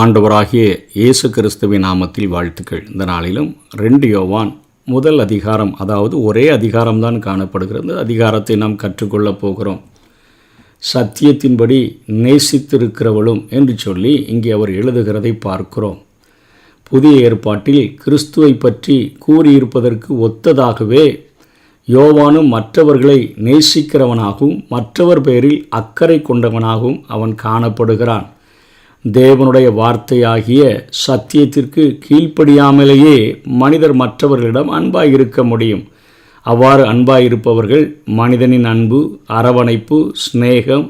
ஆண்டவராகிய இயேசு கிறிஸ்துவின் நாமத்தில் வாழ்த்துக்கள். இந்த நாளிலும் ரெண்டு யோவான் முதல் அதிகாரம் அதாவது ஒரே அதிகாரம்தான் காணப்படுகிறது. அதிகாரத்தை நாம் கற்றுக்கொள்ளப் போகிறோம். சத்தியத்தின்படி நேசித்திருக்கிறவளும் என்று சொல்லி இங்கே அவர் எழுதுகிறதை பார்க்கிறோம். புதிய ஏற்பாட்டில் கிறிஸ்துவை பற்றி கூறியிருப்பதற்கு ஒத்ததாகவே யோவானும் மற்றவர்களை நேசிக்கிறவனாகவும் மற்றவர் பெயரில் அக்கறை கொண்டவனாகவும் அவன் காணப்படுகிறான். தேவனுடைய வார்த்தையாகிய சத்தியத்திற்கு கீழ்ப்படியாமலேயே மனிதர் மற்றவர்களிடம் அன்பாய் இருக்க முடியும். அவ்வாறு அன்பாய் இருப்பவர்கள் மனிதனின் அன்பு அரவணைப்பு சிநேகம்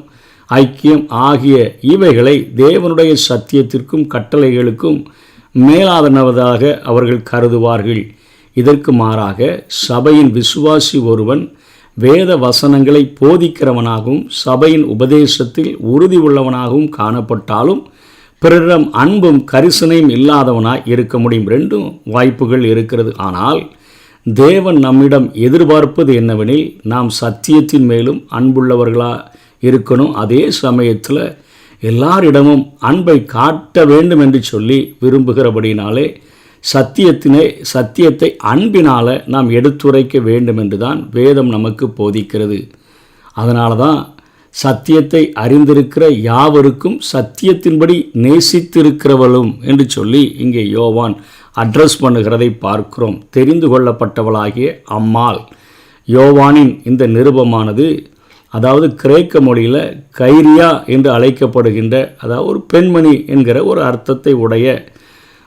ஐக்கியம் ஆகிய இவைகளை தேவனுடைய சத்தியத்திற்கும் கட்டளைகளுக்கும் மேலாதனவதாக அவர்கள் கருதுவார்கள். இதற்கு மாறாக சபையின் விசுவாசி ஒருவன் வேத வசனங்களை போதிக்கிறவனாகவும் சபையின் உபதேசத்தில் உறுதி உள்ளவனாகவும் காணப்பட்டாலும் பிறரிடம் அன்பும் கரிசனையும் இல்லாதவனாய் இருக்க முடியும். ரெண்டும் வாய்ப்புகள் இருக்கிறது. ஆனால் தேவன் நம்மிடம் எதிர்பார்ப்பது என்னவெனில் நாம் சத்தியத்தின் மேலும் அன்புள்ளவர்களாக இருக்கணும். அதே சமயத்தில் எல்லாரிடமும் அன்பை காட்ட வேண்டும் என்று சொல்லி விரும்புகிறபடினாலே சத்தியத்தினை சத்தியத்தை அன்பினால் நாம் எடுத்துரைக்க வேண்டும் என்று தான் வேதம் நமக்கு போதிக்கிறது. அதனால தான் சத்தியத்தை அறிந்திருக்கிற யாவருக்கும் சத்தியத்தின்படி நேசித்திருக்கிறவளும் என்று சொல்லி இங்கே யோவான் அட்ரஸ் பண்ணுகிறதை பார்க்கிறோம். தெரிந்து கொள்ளப்பட்டவளாகிய அம்மாள். யோவானின் இந்த நிருபமானது அதாவது கிரேக்க மொழியில் கைரியா என்று அழைக்கப்படுகின்ற அதாவது ஒரு பெண்மணி என்கிற ஒரு அர்த்தத்தை உடைய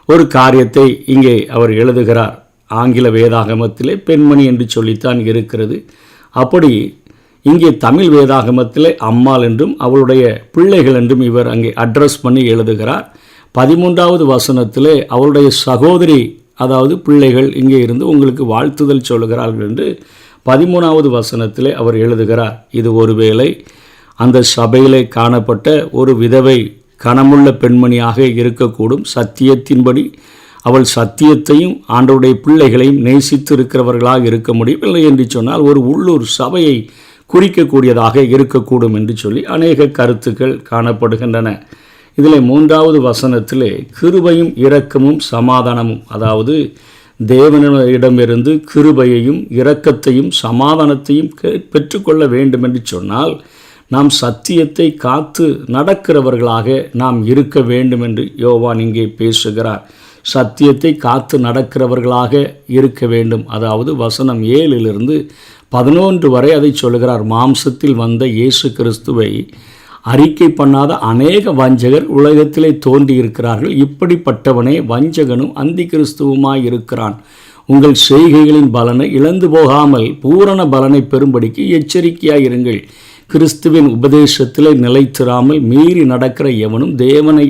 ஒரு காரியத்தை இங்கே அவர் எழுதுகிறார். ஆங்கில வேதாகமத்திலே பெண்மணி என்று சொல்லித்தான் இருக்கிறது. அப்படி இங்கே தமிழ் வேதாகமத்திலே அம்மாள் என்றும் அவளுடைய பிள்ளைகள் என்றும் இவர் அங்கே அட்ரஸ் பண்ணி எழுதுகிறார். பதிமூன்றாவது வசனத்திலே அவளுடைய சகோதரி அதாவது பிள்ளைகள் இங்கே இருந்து உங்களுக்கு வாழ்த்துதல் சொல்கிறார்கள் என்று பதிமூணாவது வசனத்திலே அவர் எழுதுகிறார். இது ஒருவேளை அந்த சபையிலே காணப்பட்ட ஒரு விதவை கனமுள்ள பெண்மணியாக இருக்கக்கூடும். சத்தியத்தின்படி அவள் சத்தியத்தையும் ஆண்டவுடைய பிள்ளைகளையும் நேசித்து இருக்கிறவர்களாக இருக்க முடியும் இல்லை என்று சொன்னால் ஒரு உள்ளூர் சபையை குறிக்கக்கூடியதாக இருக்கக்கூடும் என்று சொல்லி அநேக கருத்துக்கள் காணப்படுகின்றன. இதில் மூன்றாவது வசனத்திலே கிருபையும் இரக்கமும் சமாதானமும் அதாவது தேவனிடமிருந்து கிருபையையும் இரக்கத்தையும் சமாதானத்தையும் பெற்றுக்கொள்ள வேண்டும் என்று சொன்னால் நாம் சத்தியத்தை காத்து நடக்கிறவர்களாக நாம் இருக்க வேண்டும் என்று யோவான் இங்கே பேசுகிறார். சத்தியத்தை காத்து நடக்கிறவர்களாக இருக்க வேண்டும். அதாவது வசனம் ஏழிலிருந்து பதினொன்று வரை அதை சொல்கிறார் மாம்சத்தில் வந்த இயேசு கிறிஸ்துவை அறிக்கை பண்ணாத அநேக வஞ்சகர் உலகத்திலே தோன்றியிருக்கிறார்கள். இப்படிப்பட்டவனே வஞ்சகனும் அந்தி கிறிஸ்துவுமாய் இருக்கிறான். உங்கள் செய்கைகளின் பலனை இழந்து போகாமல் பூரண பலனை பெறும்படிக்கு எச்சரிக்கையாக இருங்கள். கிறிஸ்துவின் உபதேசத்திலே நிலைத்திராமல் மீறி நடக்கிற எவனும் தேவனை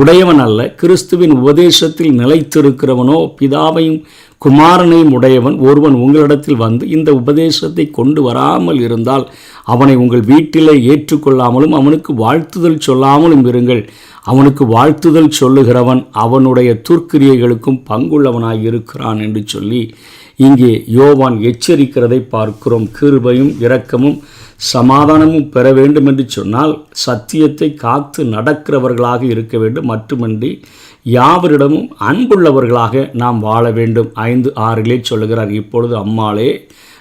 உடையவன் அல்ல. கிறிஸ்துவின் உபதேசத்தில் நிலைத்திருக்கிறவனோ பிதாவையும் குமாரனையும் உடையவன் ஒருவன் உங்களிடத்தில் வந்து இந்த உபதேசத்தை கொண்டு வராமல் இருந்தால் அவனை உங்கள் வீட்டிலே ஏற்றுக்கொள்ளாமலும் அவனுக்கு வாழ்த்துதல் சொல்லாமலும் இருங்கள். அவனுக்கு வாழ்த்துதல் சொல்லுகிறவன் அவனுடைய துர்க்கிரியைகளுக்கும் பங்குள்ளவனாய் இருக்கிறான் என்று சொல்லி இங்கே யோவான் எச்சரிக்கிறதை பார்க்கிறோம். கிருபையும் இரக்கமும் சமாதானமும் பெற வேண்டும் என்று சொன்னால் சத்தியத்தை காத்து நடக்கிறவர்களாக இருக்க வேண்டும். மட்டுமன்றி யாவரிடமும் அன்புள்ளவர்களாக நாம் வாழ வேண்டும். ஐந்து ஆறிலே சொல்லுகிறார் இப்பொழுது அம்மாளே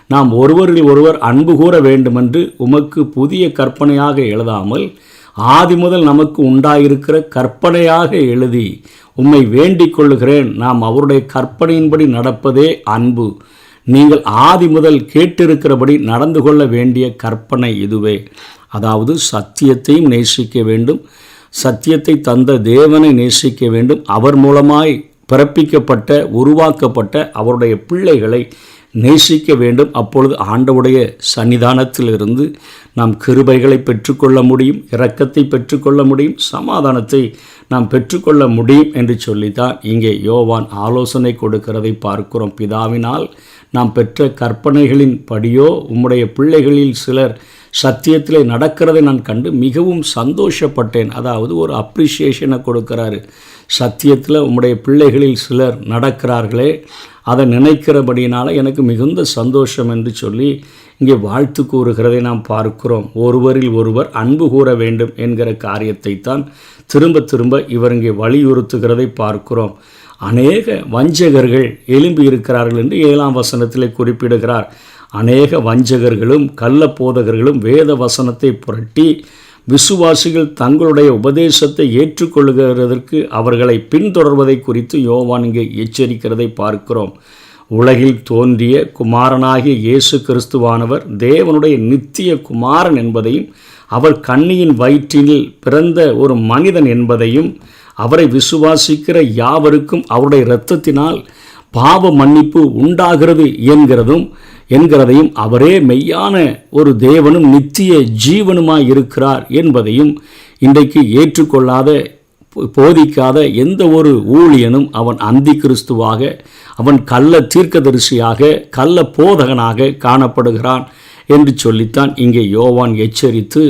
நாம் ஒருவரில் ஒருவர் அன்பு கூற வேண்டுமென்று உமக்கு புதிய கற்பனையாக எழுதாமல் ஆதி முதல் நமக்கு உண்டாயிருக்கிற கற்பனையாக எழுதி உம்மை வேண்டிக் கொள்ளுகிறேன். நாம் அவருடைய கற்பனையின்படி நடப்பதே அன்பு. நீங்கள் ஆதி முதல் கேட்டிருக்கிறபடி நடந்து கொள்ள வேண்டிய கற்பனை இதுவே. அதாவது சத்தியத்தையும் நேசிக்க வேண்டும். சத்தியத்தை தந்த தேவனை நேசிக்க வேண்டும். அவர் மூலமாய் பிறப்பிக்கப்பட்ட உருவாக்கப்பட்ட அவருடைய பிள்ளைகளை நேசிக்க வேண்டும். அப்பொழுது ஆண்டவுடைய சன்னிதானத்திலிருந்து நாம் கிருபைகளை பெற்றுக்கொள்ள முடியும் இரக்கத்தை பெற்றுக்கொள்ள முடியும் சமாதானத்தை நாம் பெற்றுக்கொள்ள முடியும் என்று சொல்லித்தான் இங்கே யோவான் ஆலோசனை கொடுக்கிறதை பார்க்கிறோம். பிதாவினால் நாம் பெற்ற கற்பனைகளின் படியோ உம்முடைய பிள்ளைகளில் சிலர் சத்தியத்தில் நடக்கிறதை நான் கண்டு மிகவும் சந்தோஷப்பட்டேன். அதாவது ஒரு அப்ரிஷியேஷனை கொடுக்குறாரு. சத்தியத்தில் உம்முடைய பிள்ளைகளில் சிலர் நடக்கிறார்களே அதை நினைக்கிறபடினால் எனக்கு மிகுந்த சந்தோஷம் என்று சொல்லி இங்கே வாழ்த்து கூறுகிறதை நாம் பார்க்கிறோம். ஒருவரில் ஒருவர் அன்பு கூற வேண்டும் என்கிற காரியத்தை தான் திரும்ப திரும்ப இவர் இங்கே வலியுறுத்துகிறதை பார்க்கிறோம். அநேக வஞ்சகர்கள் எழும்பி இருக்கிறார்கள் என்று ஏழாம் வசனத்தில் குறிப்பிடுகிறார். அநேக வஞ்சகர்களும் கள்ள போதகர்களும் வேத வசனத்தை புரட்டி விசுவாசிகள் தங்களுடைய உபதேசத்தை ஏற்றுக்கொள்கிறதற்கு அவர்களை பின்தொடர்வதை குறித்து யோவான் இங்கே எச்சரிக்கிறதை பார்க்கிறோம். உலகில் தோன்றிய குமாரனாகிய இயேசு கிறிஸ்துவானவர் தேவனுடைய நித்திய குமாரன் என்பதையும் அவர் கண்ணியின் வயிற்றில் பிறந்த ஒரு மனிதன் என்பதையும் அவரை விசுவாசிக்கிற யாவருக்கும் அவருடைய இரத்தத்தினால் பாவ மன்னிப்பு உண்டாகிறது என்கிறதும் என்கிறதையும் அவரே மெய்யான ஒரு தேவனும் நித்திய ஜீவனுமாய் இருக்கிறார் என்பதையும் இன்றைக்கு ஏற்றுக்கொள்ளாத போதிக்காத எந்த ஒரு ஊழியனும் அவன் அந்தி கிறிஸ்துவாக அவன் கள்ள தீர்க்கதரிசியாக கள்ள போதகனாக காணப்படுகிறான் என்று சொல்லித்தான் இங்கே யோவான் எச்சரித்து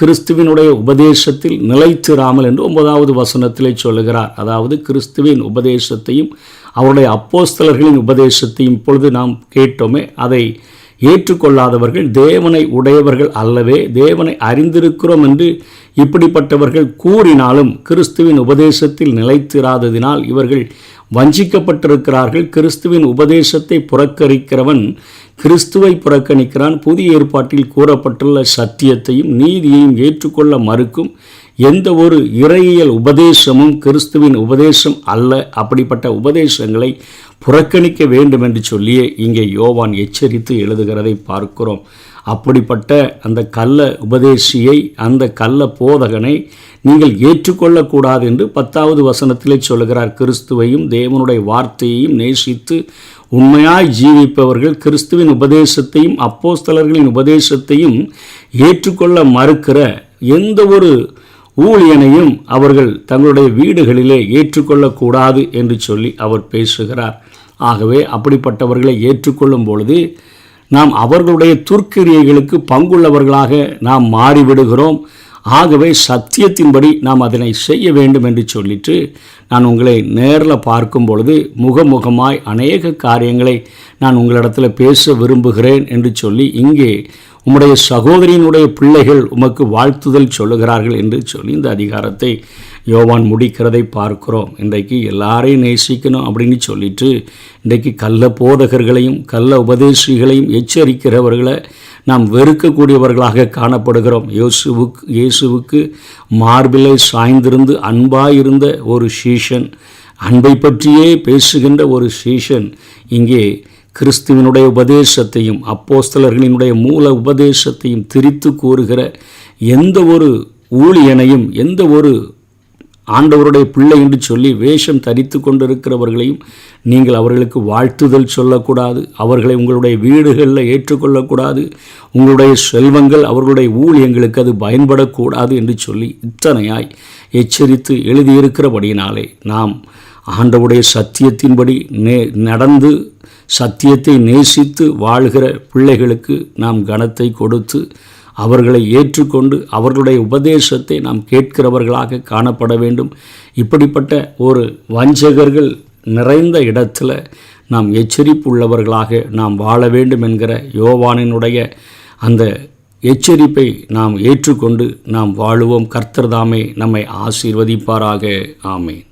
கிறிஸ்துவினுடைய உபதேசத்தில் நிலைத்திராமல் என்று ஒன்பதாவது வசனத்திலே சொல்லுகிறார். அதாவது கிறிஸ்துவின் உபதேசத்தையும் அவருடைய அப்போஸ்தலர்களின் உபதேசத்தையும் இப்பொழுது நாம் கேட்டோமே அதை ஏற்றுக்கொள்ளாதவர்கள் தேவனை உடையவர்கள் அல்லவே தேவனை அறிந்திருக்கிறோம் என்று இப்படிப்பட்டவர்கள் கூறினாலும் கிறிஸ்துவின் உபதேசத்தில் நிலைத்திராததினால் இவர்கள் வஞ்சிக்கப்பட்டிருக்கிறார்கள். கிறிஸ்துவின் உபதேசத்தை புறக்கணிக்கிறவன் கிறிஸ்துவை புறக்கணிக்கிறான். புதிய ஏற்பாட்டில் கூறப்பட்டுள்ள சத்தியத்தையும் நீதியையும் ஏற்றுக்கொள்ள மறுக்கும் எந்த ஒரு இறையியல் உபதேசமும் கிறிஸ்துவின் உபதேசம் அல்ல. அப்படிப்பட்ட உபதேசங்களை புறக்கணிக்க வேண்டும் என்று சொல்லியே இங்கே யோவான் எச்சரித்து எழுதுகிறதை பார்க்கிறோம். அப்படிப்பட்ட அந்த கள்ள உபதேசியை அந்த கள்ள போதகனை நீங்கள் ஏற்றுக்கொள்ளக்கூடாது என்று பத்தாவது வசனத்திலே சொல்கிறார் கிறிஸ்துவையும் தேவனுடைய வார்த்தையையும் நேசித்து உண்மையாய் ஜீவிப்பவர்கள் கிறிஸ்துவின் உபதேசத்தையும் அப்போஸ்தலர்களின் உபதேசத்தையும் ஏற்றுக்கொள்ள மறுக்கிற எந்த ஒரு ஊழியனையும் அவர்கள் தங்களுடைய வீடுகளிலே ஏற்றுக்கொள்ளக்கூடாது என்று சொல்லி அவர் பேசுகிறார். ஆகவே அப்படிப்பட்டவர்களை ஏற்றுக்கொள்ளும் பொழுது நாம் அவர்களுடைய துர்க்கிரியைகளுக்கு பங்குள்ளவர்களாக நாம் மாறிவிடுகிறோம். ஆகவே சத்தியத்தின்படி நாம் அதனை செய்ய வேண்டும் என்று சொல்லிட்டு நான் உங்களை நேரில் பார்க்கும் பொழுது முகமுகமாய் அநேக காரியங்களை நான் உங்களிடத்தில் பேச விரும்புகிறேன் என்று சொல்லி இங்கே உம்முடைய சகோதரியினுடைய பிள்ளைகள் உமக்கு வாழ்த்துதல் சொல்லுகிறார்கள் என்று சொல்லி இந்த அதிகாரத்தை யோவான் முடிக்கிறதை பார்க்கிறோம். இன்றைக்கு எல்லாரையும் நேசிக்கணும் அப்படின்னு சொல்லிட்டு இன்றைக்கு கள்ள போதகர்களையும் கள்ள உபதேசிகளையும் எச்சரிக்கிறவர்களை நாம் வெறுக்கக்கூடியவர்களாக காணப்படுகிறோம். இயேசுவுக்கு இயேசுவுக்கு மார்பிலை சாய்ந்திருந்து அன்பாயிருந்த ஒரு சீஷன் அன்பை பற்றியே பேசுகின்ற ஒரு சீஷன் இங்கே கிறிஸ்துவனுடைய உபதேசத்தையும் அப்போஸ்தலர்களினுடைய மூல உபதேசத்தையும் திரித்து கூறுகிற எந்த ஒரு ஊழியனையும் எந்த ஒரு ஆண்டவருடைய பிள்ளை என்று சொல்லி வேஷம் தரித்து கொண்டிருக்கிறவர்களையும் நீங்கள் அவர்களுக்கு வாழ்த்துதல் சொல்லக்கூடாது. அவர்களை உங்களுடைய வீடுகளில் ஏற்றுக்கொள்ளக்கூடாது. உங்களுடைய செல்வங்கள் அவர்களுடைய ஊழியங்களுக்கு அது பயன்படக்கூடாது என்று சொல்லி இத்தனையாய் எச்சரித்து எழுதியிருக்கிறபடியினாலே நாம் ஆண்டவுடைய சத்தியத்தின்படி நே நடந்து சத்தியத்தை நேசித்து வாழ்கிற பிள்ளைகளுக்கு நாம் கனத்தை கொடுத்து அவர்களை ஏற்றுக்கொண்டு அவர்களுடைய உபதேசத்தை நாம் கேட்கிறவர்களாக காணப்பட வேண்டும். இப்படிப்பட்ட ஒரு வஞ்சகர்கள் நிறைந்த இடத்துல நாம் எச்சரிப்பு உள்ளவர்களாக நாம் வாழ வேண்டும் என்கிற யோவானினுடைய அந்த எச்சரிப்பை நாம் ஏற்றுக்கொண்டு நாம் வாழுவோம். கர்த்தர்தாமே நம்மை ஆசீர்வதிப்பாராக. ஆமேன்.